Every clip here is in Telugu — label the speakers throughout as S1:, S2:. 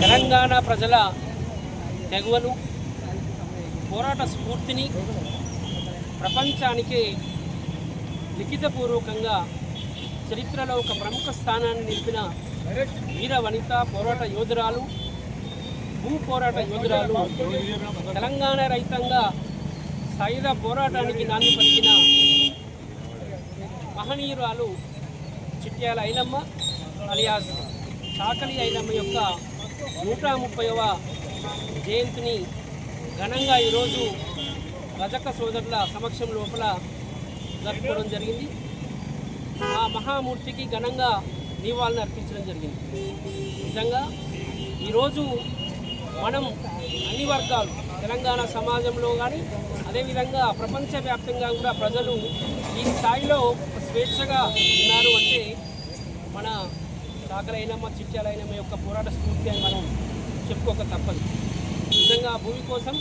S1: తెలంగాణ ప్రజల తెగువలు పోరాట స్ఫూర్తిని ప్రపంచానికి లిఖితపూర్వకంగా చరిత్రలో ఒక ప్రముఖ స్థానాన్ని నిలిపిన వీర వనిత పోరాట యోధురాలు భూ పోరాట యోధురాలు తెలంగాణ రైతంగా సాయుధ పోరాటానికి నాంది పలికిన మహనీయురాలు చిట్యాల ఐలమ్మ అలియాస్ చాకలి ఐలమ్మ యొక్క నూట ముప్పైవ జయంతిని ఘనంగా ఈరోజు రజక సోదరుల సమక్షం లోపల జరుపుకోవడం జరిగింది. ఆ మహామూర్తికి ఘనంగా నివాళులు అర్పించడం జరిగింది. నిజంగా ఈరోజు మనం అన్ని వర్గాలు తెలంగాణ సమాజంలో కానీ అదేవిధంగా ప్రపంచవ్యాప్తంగా కూడా ప్రజలు ఈ స్థాయిలో స్వేచ్ఛగా ఉన్నారు అంటే మన సాగరైనమ్మ చిట్యాలైనమ్మ యొక్క పోరాట స్ఫూర్తి అని మనం చెప్పుకోక తప్పదు. నిజంగా భూమి కోసం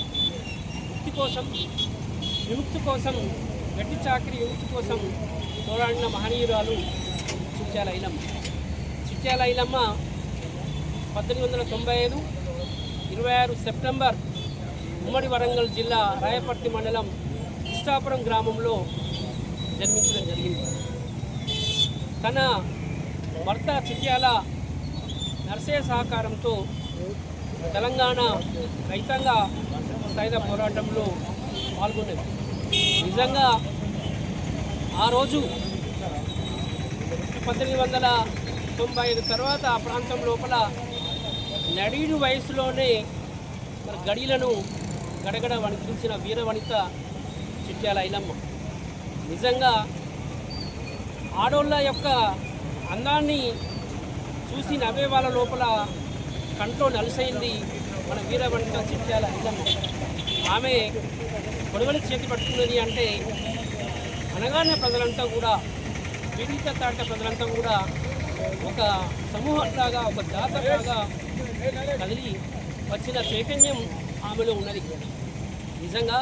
S1: ముక్తి కోసం విముక్తి కోసం గట్టి చాకరి యువతి కోసం పోరాడిన మహనీయురాలు చిట్యాల ఐలమ్మ చిట్యాల ఐలమ్మ పద్దెనిమిది వందల తొంభై ఐదు ఇరవై ఆరు సెప్టెంబర్ ఉమ్మడి వరంగల్ జిల్లా రాయపర్తి మండలం ఇష్టాపురం గ్రామంలో జన్మించడం జరిగింది. తన భర్త చిట్యాల నర్సయ్య సహకారంతో తెలంగాణ రైతాంగ సాయుధ పోరాటంలో పాల్గొన్నది. నిజంగా ఆ రోజు పద్దెనిమిది వందల తొంభై ఐదు తర్వాత ఆ ప్రాంతం లోపల నడీడు వయసులోనే మన గడిలను గడగడ వణికించిన వీర వనిత చిట్యాల ఐలమ్మ. నిజంగా ఆడోళ్ళ యొక్క అందాన్ని చూసి నవ్వే వాళ్ళ లోపల కంట్లో నలిసైంది మన వీర వనిత చిట్యాల ఐలమ్మ. ఆమె కొడవలి చేతి పట్టుకున్నది అంటే అనగానే ప్రజలంతా కూడా పీడిత తాట ప్రజలంతా కూడా ఒక సమూహంలాగా ఒక జాతరలాగా కదిలి వచ్చిన చైతన్యం ఆమెలో ఉన్నది. నిజంగా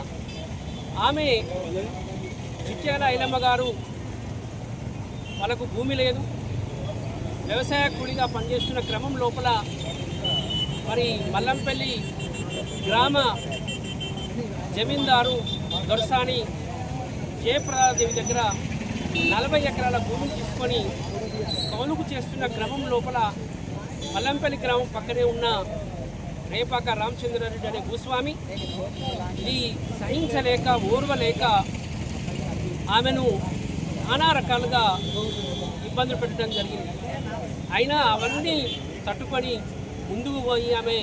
S1: ఆమె చిట్యాల ఐలమ్మ గారు వాళ్ళకు భూమి లేదు. వ్యవసాయ కూలిగా పనిచేస్తున్న క్రమం లోపల మరి మల్లంపల్లి గ్రామ జమీందారు దొరసాని జయప్రదాదేవి దగ్గర నలభై ఎకరాల భూమిని తీసుకొని కౌలుకు చేస్తున్న క్రమం లోపల మల్లంపల్లి గ్రామం పక్కనే ఉన్న రేపాక రామచంద్రారెడ్డి అనే భూస్వామి ఇది సహించలేక ఓర్వలేక ఆమెను నానా రకాలుగా ఇబ్బందులు పెట్టడం జరిగింది. అయినా అవన్నీ తట్టుకొని ముందుకు పోయి ఆమె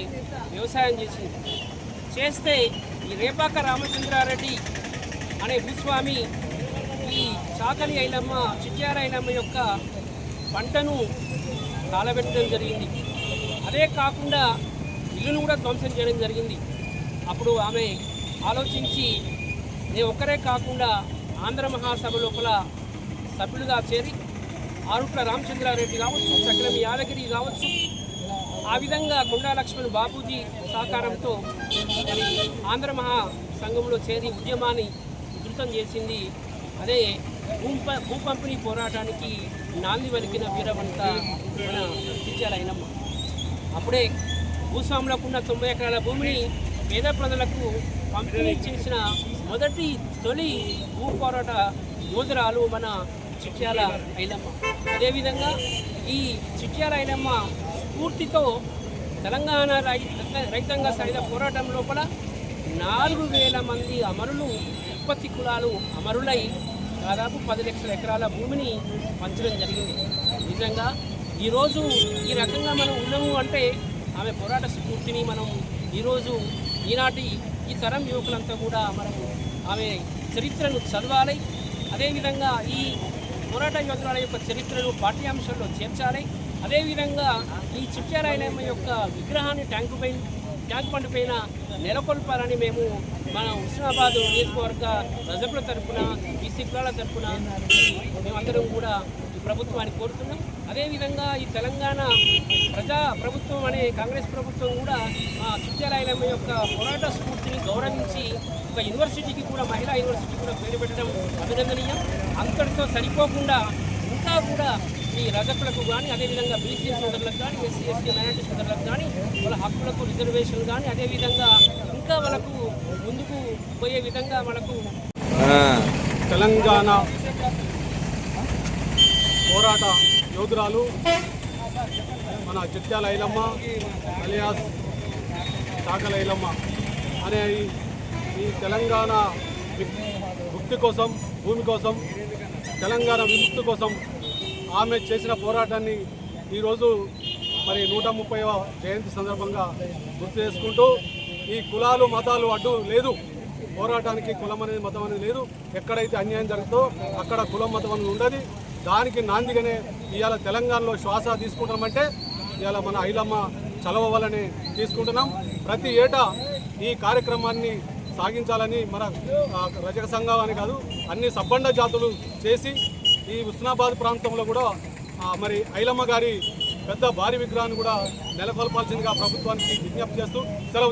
S1: వ్యవసాయం చేసింది. చేస్తే ఈ రేపాక రామచంద్రారెడ్డి అనే భూస్వామి ఈ చాకలి అయినమ్మ చిట్యారైనమ్మ యొక్క పంటను కాలబెట్టడం జరిగింది. అదే కాకుండా ఇల్లును కూడా ధ్వంసం చేయడం జరిగింది. అప్పుడు ఆమె ఆలోచించి నేను ఒక్కరే కాకుండా ఆంధ్ర మహాసభ లోపల సభ్యులుగా చేరి ఆరుట్ల రామచంద్రారెడ్డి కావచ్చు చక్రం యాదగిరి కావచ్చు ఆ విధంగా గుండా లక్ష్మణ్ బాపూజీ సహకారంతో మరి ఆంధ్ర మహా సంఘంలో చేరి ఉద్యమాన్ని ఉధృతం చేసింది. అదే భూప భూ పంపిణీ పోరాటానికి నాంది వలికిన వీరవంత మన చిత్యాల అప్పుడే భూస్వాములకు ఉన్న తొంభై ఎకరాల భూమిని పేద ప్రజలకు పంపిణీ చేసిన మొదటి తొలి భూ పోరాట యోధురాలు మన చిట్యాల ఐలమ్మ. అదేవిధంగా ఈ చిట్యాల ఐలమ్మ స్ఫూర్తితో తెలంగాణ రైతాంగ సాయుధ పోరాటం లోపల నాలుగు వేల మంది అమరులు ఉత్పత్తి కులాలు అమరులై దాదాపు పది లక్షల ఎకరాల భూమిని పంచడం జరిగింది. నిజంగా ఈరోజు ఈ రకంగా మనం ఉన్నాము అంటే ఆమె పోరాట స్ఫూర్తిని మనం ఈరోజు ఈనాటి ఈ తరం యువకులంతా కూడా మనం ఆమె చరిత్రను చదవాలి. అదేవిధంగా ఈ పోరాట యోధుల యొక్క చరిత్రను పాఠ్యాంశంలో చేర్చాలి. అదేవిధంగా ఈ చిట్యారాయలమ్మ యొక్క విగ్రహాన్ని ట్యాంకు పై ట్యాంక్ బండ్ పైన నెలకొల్పాలని మేము మన హుస్నాబాద్ నియోజకవర్గ ప్రజల తరఫున ఈ శిఖరాల తరఫున మేమందరం కూడా ఈ ప్రభుత్వాన్ని కోరుతున్నాం. అదేవిధంగా ఈ తెలంగాణ ప్రజా ప్రభుత్వం అనే కాంగ్రెస్ ప్రభుత్వం కూడా మా చిత్యాలయలమ్మ యొక్క పోరాట స్ఫూర్తిని గౌరవించి ఒక యూనివర్సిటీకి కూడా మహిళా యూనివర్సిటీ కూడా పేరు పెట్టడం అభినందనీయం. అంతటితో సరిపోకుండా ఇంకా కూడా ఈ రజకులకు కానీ అదేవిధంగా బీసీ సోదరులకు కానీ ఎస్సీ ఎస్టీ మైనార్టీ సోదరులకు కానీ వాళ్ళ హక్కులకు రిజర్వేషన్ కానీ అదేవిధంగా ఇంకా వాళ్ళకు ముందుకు పోయే విధంగా మనకు
S2: తెలంగాణ పోరాట యోధురాలు మన చిట్యాల ఐలమ్మ అలియాస్ చాకల ఐలమ్మ అనే ఈ- తెలంగాణ ముక్తి కోసం భూమి కోసం తెలంగాణ విముక్తి కోసం ఆమె చేసిన పోరాటాన్ని ఈరోజు మరి నూట ముప్పైవ జయంతి సందర్భంగా గుర్తు చేసుకుంటూ ఈ కులాలు మతాలు అడ్డు లేదు. పోరాటానికి కులం అనేది మతం అనేది లేదు. ఎక్కడైతే అన్యాయం జరుగుతుందో అక్కడ కులం మతం అనేది ఉండదు. దానికి నాందిగానే ఇవాళ తెలంగాణలో శ్వాస తీసుకుంటామంటే ఇవాళ మన ఐలమ్మ చలవలని తీసుకుంటున్నాం. ప్రతి ఏటా ఈ కార్యక్రమాన్ని సాగించాలని మన రజక సంఘం అని కాదు అన్ని సబ్బండ జాతులు చేసి ఈ ఉస్నాబాద్ ప్రాంతంలో కూడా మరి ఐలమ్మ గారి పెద్ద భారీ విగ్రహాన్ని కూడా నెలకొల్పాల్సిందిగా ప్రభుత్వానికి విజ్ఞప్తి చేస్తూ సెలవు